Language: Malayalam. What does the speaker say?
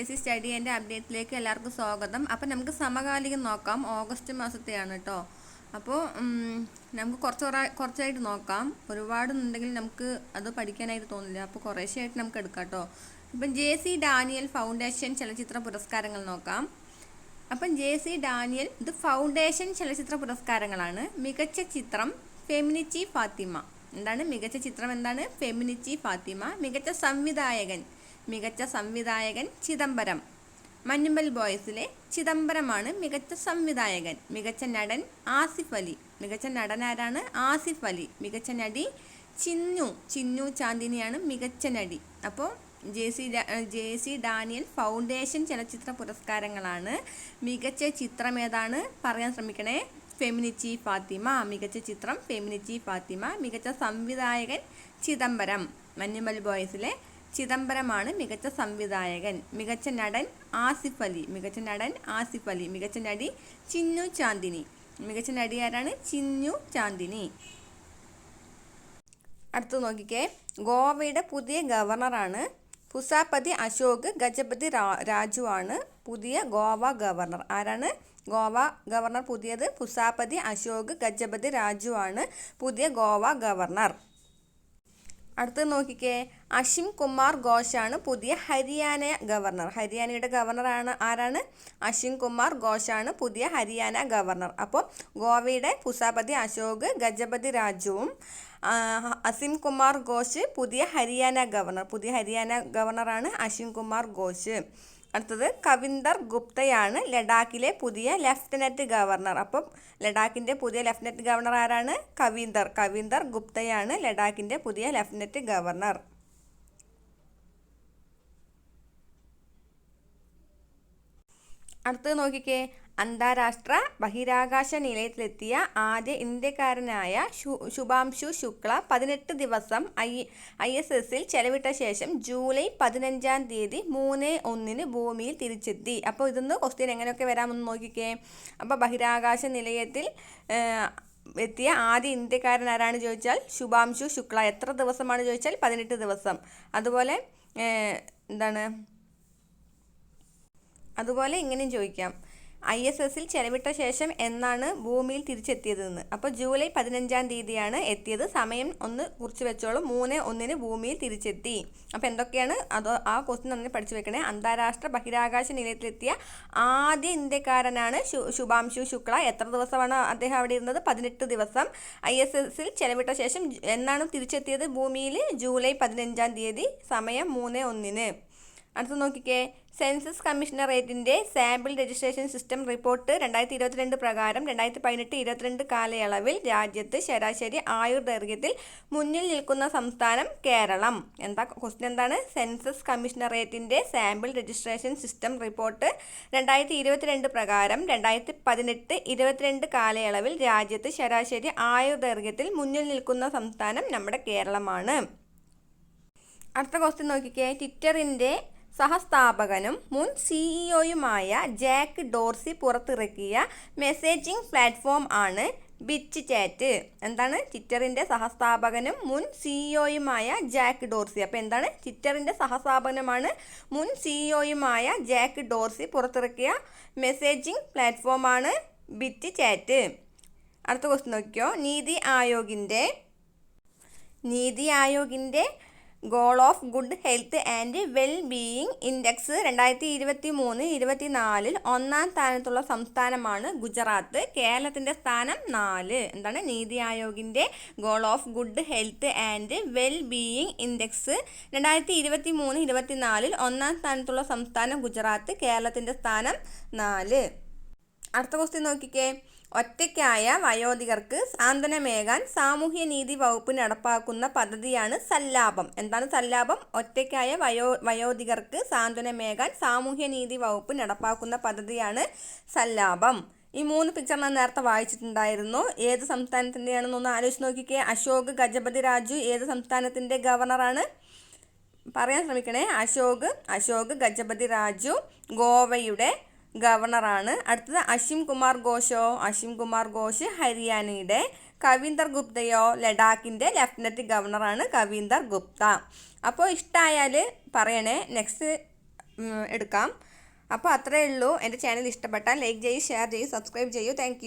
എസ് സി സ്റ്റഡി എന്റെ അപ്ഡേറ്റിലേക്ക് എല്ലാവർക്കും സ്വാഗതം. അപ്പം നമുക്ക് സമകാലികം നോക്കാം. ഓഗസ്റ്റ് മാസത്തെയാണ് കേട്ടോ അപ്പോൾ നമുക്ക് കുറച്ച് കുറച്ചായിട്ട് നോക്കാം. ഒരുപാടുണ്ടെങ്കിൽ നമുക്ക് അത് പഠിക്കാനായിട്ട് തോന്നില്ല. അപ്പോൾ കുറേശ്ശെയായിട്ട് നമുക്ക് എടുക്കാം കേട്ടോ ഇപ്പം ജെ സി ഡാനിയൽ ഫൗണ്ടേഷൻ ചലച്ചിത്ര പുരസ്കാരങ്ങൾ നോക്കാം. അപ്പം ജെ സി ഡാനിയൽ ഇത് ഫൗണ്ടേഷൻ ചലച്ചിത്ര പുരസ്കാരങ്ങളാണ്. മികച്ച ചിത്രം ഫെമിനിച്ചി ഫാത്തിമ. എന്താണ്? മികച്ച ചിത്രം എന്താണ്? ഫെമിനിച്ചി ഫാത്തിമ. മികച്ച സംവിധായകൻ മികച്ച സംവിധായകൻ ചിദംബരം. മഞ്ഞുമ്പൽ ബോയ്സിലെ ചിദംബരമാണ് മികച്ച സംവിധായകൻ. മികച്ച നടൻ ആസിഫ് അലി. മികച്ച നടൻ ആരാണ് ആസിഫ് അലി. മികച്ച നടി ചിന്നു. ചിന്നു ചാന്ദിനിയാണ് മികച്ച നടി. അപ്പോൾ J C J C Daniel foundation ചലച്ചിത്ര പുരസ്കാരങ്ങളാണ്. മികച്ച ചിത്രം ഏതാണ്? പറയാൻ ശ്രമിക്കണേ. ഫെമിനിച്ചി ഫാത്തിമ. മികച്ച ചിത്രം ഫെമിനിച്ചി ഫാത്തിമ. മികച്ച സംവിധായകൻ ചിദംബരം. മഞ്ഞുമൽ ബോയ്സിലെ ചിദംബരമാണ് മികച്ച സംവിധായകൻ. മികച്ച നടൻ ആസിഫ് അലി. മികച്ച നടൻ ആസിഫ് അലി. മികച്ച നടി ചിന്നു ചാന്ദിനി. മികച്ച നടി ആരാണ്? ചിന്നു ചാന്ദിനി. അടുത്ത് നോക്കിക്കേ. ഗോവയുടെ പുതിയ ഗവർണറാണ് പുസാപതി അശോക്. ഗജപതി രാജു ആണ് പുതിയ ഗോവ ഗവർണർ. ആരാണ്? ഗോവ ഗവർണർ പുതിയത് പുസാപതി അശോക്. ഗജപതി രാജു ആണ് പുതിയ ഗോവ ഗവർണർ. അടുത്ത് നോക്കിക്കേ. അഷിം കുമാർ ഘോഷാണ് പുതിയ ഹരിയാന ഗവർണർ. ഹരിയാനയുടെ ഗവർണറാണ് ആരാണ്? അഷിം കുമാർ ഘോഷാണ് പുതിയ ഹരിയാന ഗവർണർ. അപ്പോൾ ഗോവയുടെ പുസാപതി അശോക് ഗജപതി രാജുവും അസിം കുമാർ ഘോഷ് പുതിയ ഹരിയാന ഗവർണർ. പുതിയ ഹരിയാന ഗവർണറാണ് അഷിം കുമാർ ഘോഷ്. അടുത്തത് കവിന്ദർ ഗുപ്തയാണ് ലഡാക്കിലെ പുതിയ ലെഫ്റ്റനന്റ് ഗവർണർ. അപ്പം ലഡാക്കിന്റെ പുതിയ ലെഫ്റ്റനന്റ് ഗവർണർ ആരാണ്? കവീന്ദർ. കവീന്ദർ ഗുപ്തയാണ് ലഡാക്കിന്റെ പുതിയ ലെഫ്റ്റനന്റ് ഗവർണർ. അടുത്തത് നോക്കിക്കേ. അന്താരാഷ്ട്ര ബഹിരാകാശ നിലയത്തിലെത്തിയ ആദ്യ ഇന്ത്യക്കാരനായ ശുഭാംശു ശുക്ല പതിനെട്ട് ദിവസം ഐ ഐ എസ് എസിൽ ചെലവിട്ട ശേഷം ജൂലൈ പതിനഞ്ചാം തീയതി മൂന്ന് ഒന്നിന് ഭൂമിയിൽ തിരിച്ചെത്തി. അപ്പോൾ ഇതൊന്ന് ക്വസ്റ്റ്യൻ എങ്ങനെയൊക്കെ വരാമെന്ന് നോക്കിക്കേ. അപ്പോൾ ബഹിരാകാശ നിലയത്തിൽ എത്തിയ ആദ്യ ഇന്ത്യക്കാരൻ ആരാണ് ചോദിച്ചാൽ ശുഭാംശു ശുക്ല. എത്ര ദിവസമാണ് ചോദിച്ചാൽ പതിനെട്ട് ദിവസം. അതുപോലെ എന്താണ്? അതുപോലെ ഇങ്ങനെയും ചോദിക്കാം. ഐ എസ് എസിൽ ചെലവിട്ട ശേഷം എന്നാണ് ഭൂമിയിൽ തിരിച്ചെത്തിയതെന്ന്. അപ്പോൾ ജൂലൈ പതിനഞ്ചാം തീയതിയാണ് എത്തിയത്. സമയം ഒന്ന് കുറിച്ച് വെച്ചോളൂ. മൂന്ന് ഒന്നിന് ഭൂമിയിൽ തിരിച്ചെത്തി. അപ്പോൾ എന്തൊക്കെയാണ് അത് ആ ക്വസ്റ്റ്യൻ നമ്മൾ പഠിച്ചു വെക്കണേ? അന്താരാഷ്ട്ര ബഹിരാകാശ നിലയത്തിലെത്തിയ ആദ്യ ഇന്ത്യക്കാരനാണ് ശുഭാംശു ശുക്ല. എത്ര ദിവസമാണ് അദ്ദേഹം അവിടെ ഇരുന്നത്? പതിനെട്ട് ദിവസം. ഐ എസ് എസിൽ ചെലവിട്ട ശേഷം എന്നാണ് തിരിച്ചെത്തിയത് ഭൂമിയിൽ? ജൂലൈ പതിനഞ്ചാം തീയതി. സമയം മൂന്ന് ഒന്നിന്. അടുത്ത് നോക്കിക്കേ. സെൻസസ് കമ്മീഷണറേറ്റിന്റെ സാമ്പിൾ രജിസ്ട്രേഷൻ സിസ്റ്റം റിപ്പോർട്ട് രണ്ടായിരത്തി ഇരുപത്തിരണ്ട് പ്രകാരം രണ്ടായിരത്തി പതിനെട്ട് ഇരുപത്തിരണ്ട് കാലയളവിൽ രാജ്യത്ത് ശരാശരി ആയുർ ദൈർഘ്യത്തിൽ മുന്നിൽ നിൽക്കുന്ന സംസ്ഥാനം കേരളം. എന്താ ക്വസ്റ്റ്യൻ എന്താണ്? സെൻസസ് കമ്മീഷണറേറ്റിന്റെ സാമ്പിൾ രജിസ്ട്രേഷൻ സിസ്റ്റം റിപ്പോർട്ട് രണ്ടായിരത്തി ഇരുപത്തിരണ്ട് പ്രകാരം രണ്ടായിരത്തി പതിനെട്ട് ഇരുപത്തിരണ്ട് കാലയളവിൽ രാജ്യത്ത് ശരാശരി ആയുർ ദൈർഘ്യത്തിൽ മുന്നിൽ നിൽക്കുന്ന സംസ്ഥാനം നമ്മുടെ കേരളമാണ്. അടുത്ത ക്വസ്റ്റ്യൻ നോക്കിക്കേ. ട്വിറ്ററിന്റെ സഹസ്ഥാപകനും മുൻ സിഇഒയുമായ ജാക്ക് ഡോർസി പുറത്തിറക്കിയ മെസ്സേജിംഗ് പ്ലാറ്റ്ഫോം ആണ് ബിച്ച് ചാറ്റ് എന്താണ്? ട്വിറ്ററിന്റെ സഹസ്ഥാപകനും മുൻ സിഇഒയുമായ ജാക്ക് ഡോർസി. അപ്പോൾ എന്താണ്? ട്വിറ്ററിന്റെ സഹസ്ഥാപകനുമാണ് മുൻ സിഇഒയുമായ ജാക്ക് ഡോർസി പുറത്തിറക്കിയ മെസ്സേജിംഗ് പ്ലാറ്റ്ഫോമാണ് ബിറ്റ് ചാറ്റ് അടുത്ത ക്വസ്റ്റ് നോക്കിയോ നീതി ആയോഗിന്റെ NITI ആയോഗിന്റെ goal of good health and well being index രണ്ടായിരത്തി ഇരുപത്തി മൂന്ന് ഇരുപത്തിനാലിൽ ഒന്നാം സ്ഥാനത്തുള്ള സംസ്ഥാനമാണ് ഗുജറാത്ത്. കേരളത്തിന്റെ സ്ഥാനം നാല്. എന്താണ്? NITI ആയോഗിന്റെ goal of good health and well being index രണ്ടായിരത്തി ഇരുപത്തി മൂന്ന് ഇരുപത്തിനാലിൽ ഒന്നാം സ്ഥാനത്തുള്ള സംസ്ഥാനം ഗുജറാത്ത്. കേരളത്തിന്റെ സ്ഥാനം നാല്. അടുത്ത ക്വസ്റ്റ്യൻ നോക്കിക്കേ. ഒറ്റയ്ക്കായ വയോധികർക്ക് സാന്ത്വനമേകാൻ സാമൂഹ്യനീതി വകുപ്പ് നടപ്പാക്കുന്ന പദ്ധതിയാണ് സല്ലാപം. എന്താണ് സല്ലാപം? ഒറ്റയ്ക്കായ വയോ വയോധികർക്ക് സാന്ത്വനമേകാൻ സാമൂഹ്യനീതി വകുപ്പ് നടപ്പാക്കുന്ന പദ്ധതിയാണ് സല്ലാപം. ഈ മൂന്ന് പിക്ചർ ഞാൻ നേരത്തെ വായിച്ചിട്ടുണ്ടായിരുന്നു. ഏത് സംസ്ഥാനത്തിന്റെയാണെന്നൊന്ന് ആലോചിച്ച് നോക്കിക്കേ. അശോക് ഗജപതി രാജു ഏത് സംസ്ഥാനത്തിന്റെ ഗവർണറാണ്? പറയാൻ ശ്രമിക്കണേ. അശോക് അശോക് ഗജപതി രാജു ഗോവയുടെ ഗവർണറാണ്. അടുത്തത് അഷിം കുമാർ ഘോഷോ. അഷിം കുമാർ ഘോഷ് ഹരിയാനയുടെ കവീന്ദർ ഗുപ്തയോ ലഡാക്കിന്റെ ലെഫ്റ്റനന്റ് ഗവർണറാണ് കവീന്ദർ ഗുപ്ത. അപ്പോൾ ഇഷ്ടമായാൽ പറയണേ. നെക്സ്റ്റ് എടുക്കാം. അപ്പോൾ അത്രയേ ഉള്ളൂ. എന്റെ ചാനൽ ഇഷ്ടപ്പെട്ടാൽ ലൈക്ക് ചെയ്യൂ ഷെയർ ചെയ്യൂ സബ്സ്ക്രൈബ് ചെയ്യൂ. താങ്ക്